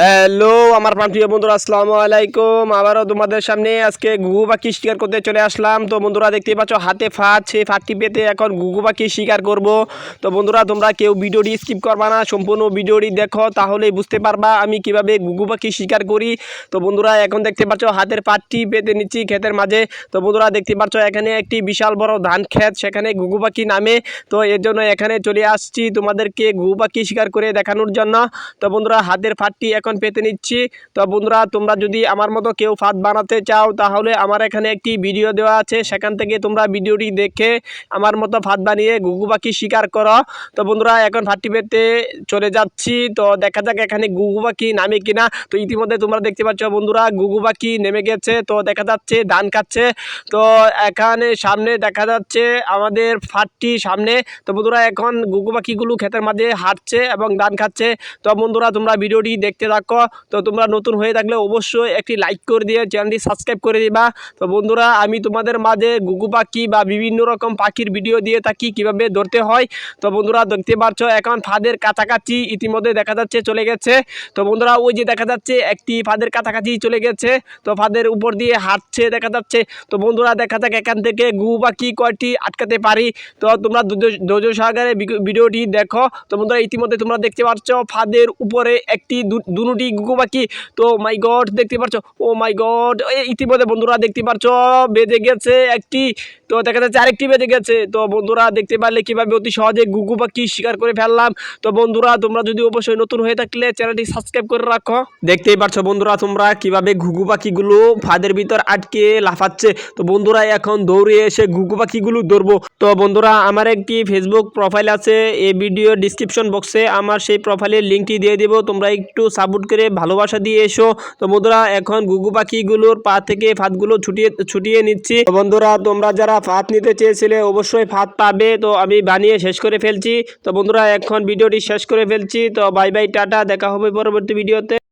Hello, আমার প্রান্তীয় বন্ধুরা, আসসালামু আলাইকুম। আবারও তোমাদের সামনে আজকে ঘুঘু পাখি শিকার করতে চলে আসলাম। তো বন্ধুরা, দেখতেই পাচ্ছ, হাতে ফাঁদ, সেই ফাঁদটি পেতে এখন ঘুঘু পাখি শিকার করব। তো বন্ধুরা, তোমরা কেউ ভিডিওটি স্কিপ করবা না, সম্পূর্ণ ভিডিওটি দেখো, তাহলেই বুঝতে পারবা আমি কীভাবে ঘুঘু পাখি শিকার করি। তো বন্ধুরা, এখন দেখতে পাচ্ছ, হাতের পাটটি পেতে নিচ্ছি ক্ষেতের মাঝে। তো বন্ধুরা, দেখতে পাচ্ছ, এখানে একটি বিশাল বড় ধান ক্ষেত, সেখানে ঘুঘু পাখি নামে। তো এর জন্য এখানে চলে আসছি তোমাদেরকে ঘুঘু পাখি শিকার করে দেখানোর জন্য। তো বন্ধুরা, হাতের ফাঁদটি এখন পেতে নিচ্ছি। তো বন্ধুরা, তোমরা যদি আমার মতো কেউ ফাঁদ বানাতে চাও, তাহলে আমার এখানে একটি ভিডিও দেওয়া আছে। সেখান থেকে তোমরা ভিডিওটি দেখে আমার মতো ফাঁদ বানিয়ে গুগু পাখি শিকার করো। তো বন্ধুরা, এখন ফাঁদটি পেতে চলে যাচ্ছি। তো দেখা যাক এখানে ঘুঘু পাখি নামে কিনা। তো ইতিমধ্যে তোমরা দেখতে পাচ্ছ বন্ধুরা গুগু পাখি নেমে গেছে। তো দেখা যাচ্ছে ধান খাচ্ছে। তো এখানে সামনে দেখা যাচ্ছে আমাদের ফাটটি সামনে। তো বন্ধুরা, এখন ঘুঘু পাখিগুলো ক্ষেতের মাঝে হাঁটছে এবং ধান খাচ্ছে। তো বন্ধুরা, তোমরা ভিডিওটি দেখতে থাকো তো তোমরা নতুন হয়ে থাকলে অবশ্যই একটি লাইক করে দিয়ে চ্যানেলটি সাবস্ক্রাইব করে দিবা। তো বন্ধুরা, আমি তোমাদের মাঝে গুগু পাখি বা বিভিন্ন রকম পাখির ভিডিও দিয়ে থাকি, কীভাবে ধরতে হয়। তো বন্ধুরা, দেখতে পাচ্ছ, এখন ফাঁদের কাছাকাছি ইতিমধ্যে দেখা যাচ্ছে চলে গেছে। তো বন্ধুরা, ওই যে দেখা যাচ্ছে, একটি ফাঁদের কাছাকাছি চলে গেছে। তো ফাঁদের উপর দিয়ে হাঁটছে, দেখা যাচ্ছে। তো বন্ধুরা, দেখা যাক এখান থেকে ঘুঘু পাখি কয়টি আটকাতে পারি। তো তোমরা ধৈর্য সহকারে ভিডিওটি দেখো। তো বন্ধুরা, ইতিমধ্যে তোমরা দেখতে পাচ্ছ, ফাঁদের উপরে একটি দু- দুটি পাখি তো মাই গড দেখতে পাচ্ছ ও মাই গড ইতিমধ্যে বন্ধুরা দেখতে পাচ্ছ বেজে গেছে একটি, তো দেখা যাচ্ছে আরেকটি বেজে গেছে। তো বন্ধুরা দেখতে পারলে কীভাবে অতি সহজে ঘুঘু পাখি শিকার করে ফেললাম। তো বন্ধুরা, তোমরা যদি অবশ্যই নতুন হয়ে থাকলে চ্যানেলটি সাবস্ক্রাইব করে রাখো। দেখতেই পাচ্ছ বন্ধুরা, তোমরা কীভাবে ঘুঘু পাখিগুলো ফাঁদের ভিতর আটকে লাফাচ্ছে। তো বন্ধুরা, এখন দৌড়ে এসে ঘুঘু পাখিগুলো ধরবো। তো বন্ধুরা, আমার একটি ফেসবুক প্রোফাইল আছে এই ভিডিও ডিসক্রিপশন বক্সে আমার সেই প্রোফাইলের লিঙ্কটি দিয়ে দেবো, তোমরা একটু সাপোর্ট করে ভালোবাসা দিয়ে এসো তো বন্ধুরা এখন গুগু পাখিগুলোর পা থেকে ফাঁদগুলো ছুটিয়ে ছুটিয়ে নিচ্ছি বন্ধুরা তোমরা যারা ফাঁদ নিতে চেয়েছিলে অবশ্যই ফাঁদ পাবে তো আমি বানিয়ে শেষ করে ফেলছি তো বন্ধুরা এখন ভিডিওটি শেষ করে ফেলছি তো বাই বাই টাটা দেখা হবে পরবর্তী ভিডিওতে